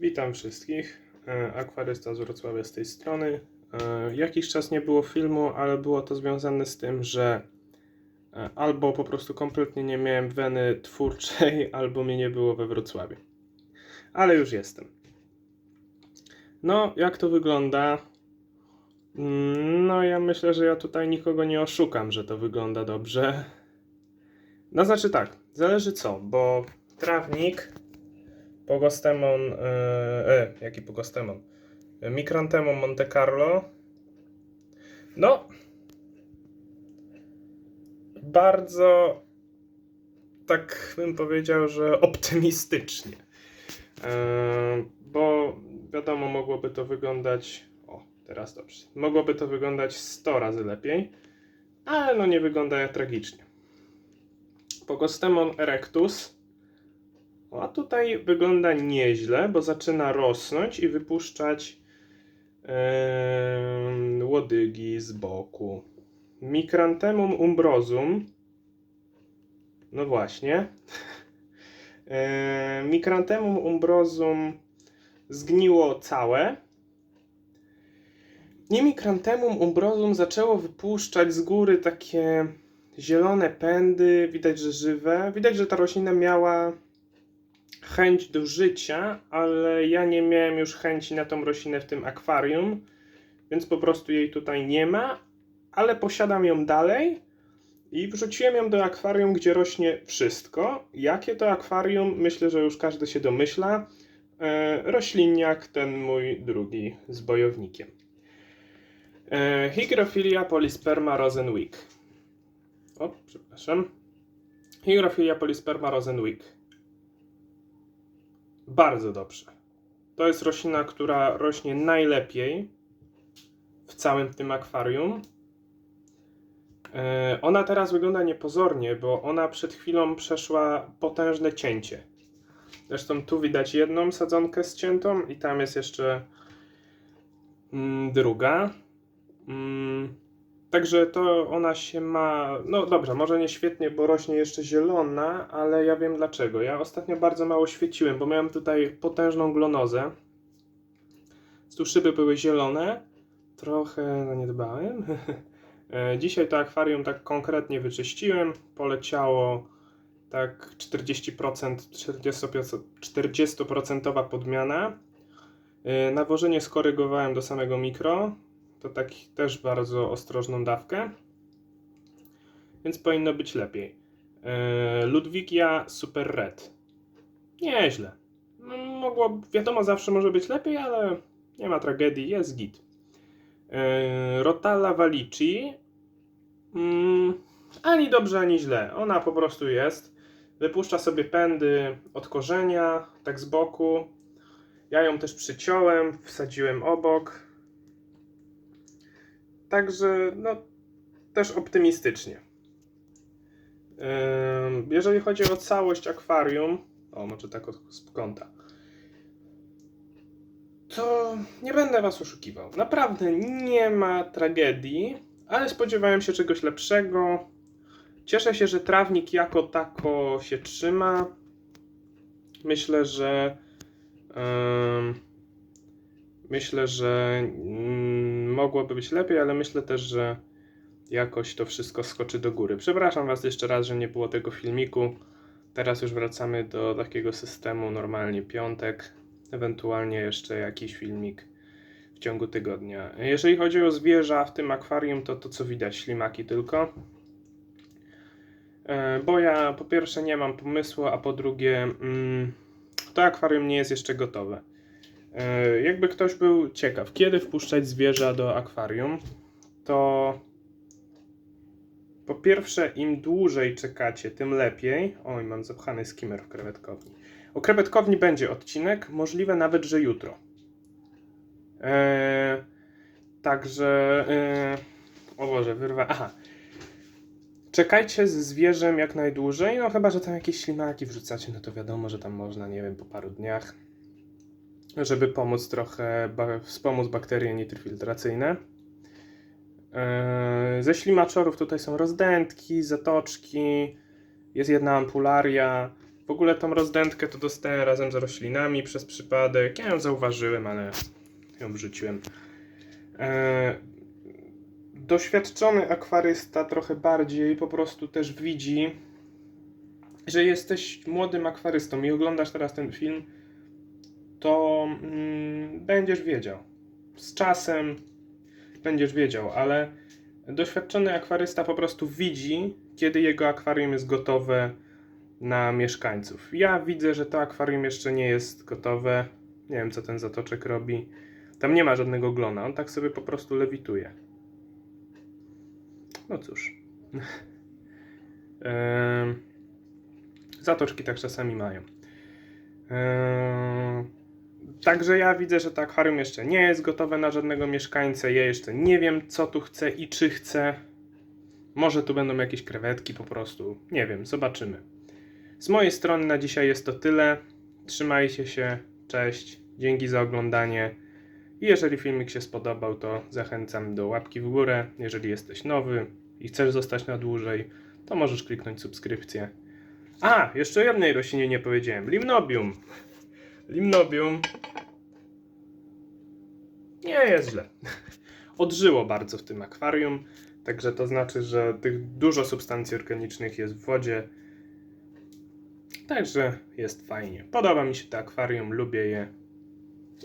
Witam wszystkich. E, Akwarysta z Wrocławia z tej strony. E, Jakiś czas nie było filmu, ale było to związane z tym, że e, albo po prostu kompletnie nie miałem weny twórczej, albo mnie nie było we Wrocławiu. Ale już jestem. No, jak to wygląda? Mm, No, ja myślę, że ja tutaj nikogo nie oszukam, że to wygląda dobrze. No, znaczy tak, zależy co, bo trawnik Pogostemon, e, e, jaki Pogostemon? Micranthemum Monte Carlo. No, bardzo, tak bym powiedział, że optymistycznie. E, bo wiadomo, mogłoby to wyglądać, o, teraz dobrze, mogłoby to wyglądać 100 razy lepiej, ale no nie wygląda tragicznie. Pogostemon erectus. O, A tutaj wygląda nieźle, bo zaczyna rosnąć i wypuszczać em, łodygi z boku. Micranthemum umbrosum. No właśnie. E, Micranthemum umbrosum zgniło całe. I Micranthemum umbrosum zaczęło wypuszczać z góry takie zielone pędy. Widać, że żywe. Widać, że ta roślina miała chęć do życia, ale ja nie miałem już chęci na tą roślinę w tym akwarium, więc po prostu jej tutaj nie ma, ale posiadam ją dalej i wrzuciłem ją do akwarium, gdzie rośnie wszystko. Jakie to akwarium? Myślę, że już każdy się domyśla. E, rośliniak, ten mój drugi z bojownikiem. E, Hygrophilia polysperma rosenwick. O, przepraszam. Hygrophilia polysperma rosenwick. Bardzo dobrze. To jest roślina, która rośnie najlepiej w całym tym akwarium. E, Ona teraz wygląda niepozornie, bo ona przed chwilą przeszła potężne cięcie. Zresztą tu widać jedną sadzonkę ściętą i tam jest jeszcze mm, druga. Także to ona się ma. No dobrze, może nie świetnie, bo rośnie jeszcze zielona, ale ja wiem dlaczego. Ja ostatnio bardzo mało świeciłem, bo miałem tutaj potężną glonozę. Tu szyby były zielone. Trochę zaniedbałem. E, Dzisiaj to akwarium tak konkretnie wyczyściłem. Poleciało tak 40%, 40%, 40% podmiana. E, Nawożenie skorygowałem do samego mikro to tak też bardzo ostrożną dawkę, więc powinno być lepiej. Yy, Ludwigia Super Red. Nieźle. No, mogło, wiadomo, zawsze może być lepiej, ale nie ma tragedii, jest git. Yy, Rotala Valici. Mm, ani dobrze, ani źle. Ona po prostu jest. Wypuszcza sobie pędy od korzenia, tak z boku. Ja ją też przyciąłem, wsadziłem obok. Także, no, też optymistycznie. Ym, Jeżeli chodzi o całość akwarium, o, może tak od kąta, to nie będę Was oszukiwał. Naprawdę nie ma tragedii, ale spodziewałem się czegoś lepszego. Cieszę się, że trawnik jako tako się trzyma. Myślę, że. ym, Myślę, że mm, mogłoby być lepiej, ale myślę też, że jakoś to wszystko skoczy do góry. Przepraszam Was jeszcze raz, że nie było tego filmiku. Teraz już wracamy do takiego systemu normalnie piątek, ewentualnie jeszcze jakiś filmik w ciągu tygodnia. Jeżeli chodzi o zwierza w tym akwarium, to to co widać, ślimaki tylko. E, Bo ja po pierwsze nie mam pomysłu, a po drugie mm, to akwarium nie jest jeszcze gotowe. E, Jakby ktoś był ciekaw, kiedy wpuszczać zwierzę do akwarium, to po pierwsze, im dłużej czekacie, tym lepiej. Oj, mam zapchany skimmer w krewetkowni. O krewetkowni będzie odcinek, możliwe nawet, że jutro. E, także. E, o Boże, wyrwa. Aha. Czekajcie z zwierzem jak najdłużej, no chyba, że tam jakieś ślimaki wrzucacie, no to wiadomo, że tam można, nie wiem, po paru dniach żeby pomóc trochę, wspomóc bakterie nitrofiltracyjne. Yy, Ze ślimaczorów tutaj są rozdętki, zatoczki, jest jedna ampularia. W ogóle tą rozdętkę to dostałem razem z roślinami przez przypadek. Ja ją zauważyłem, ale ją wrzuciłem. E, doświadczony akwarysta trochę bardziej po prostu też widzi, że jesteś młodym akwarystą i oglądasz teraz ten film, to mm, będziesz wiedział. Z czasem będziesz wiedział, ale doświadczony akwarysta po prostu widzi, kiedy jego akwarium jest gotowe na mieszkańców. Ja widzę, że to akwarium jeszcze nie jest gotowe. Nie wiem, co ten zatoczek robi. Tam nie ma żadnego glona, on tak sobie po prostu lewituje. No cóż. Zatoczki tak czasami mają. Także ja widzę, że to akwarium jeszcze nie jest gotowe na żadnego mieszkańca. Ja jeszcze nie wiem, co tu chcę i czy chcę. Może tu będą jakieś krewetki po prostu. Nie wiem, zobaczymy. Z mojej strony na dzisiaj jest to tyle. Trzymajcie się. Cześć. Dzięki za oglądanie. I jeżeli filmik się spodobał, to zachęcam do łapki w górę. Jeżeli jesteś nowy i chcesz zostać na dłużej, to możesz kliknąć subskrypcję. A, jeszcze o jednej roślinie nie powiedziałem. Limnobium. Limnobium. Nie jest źle. Odżyło bardzo w tym akwarium, także to znaczy, że tych dużo substancji organicznych jest w wodzie. Także jest fajnie. Podoba mi się to akwarium, lubię je.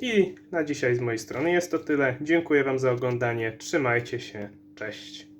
I na dzisiaj z mojej strony jest to tyle. Dziękuję Wam za oglądanie. Trzymajcie się. Cześć.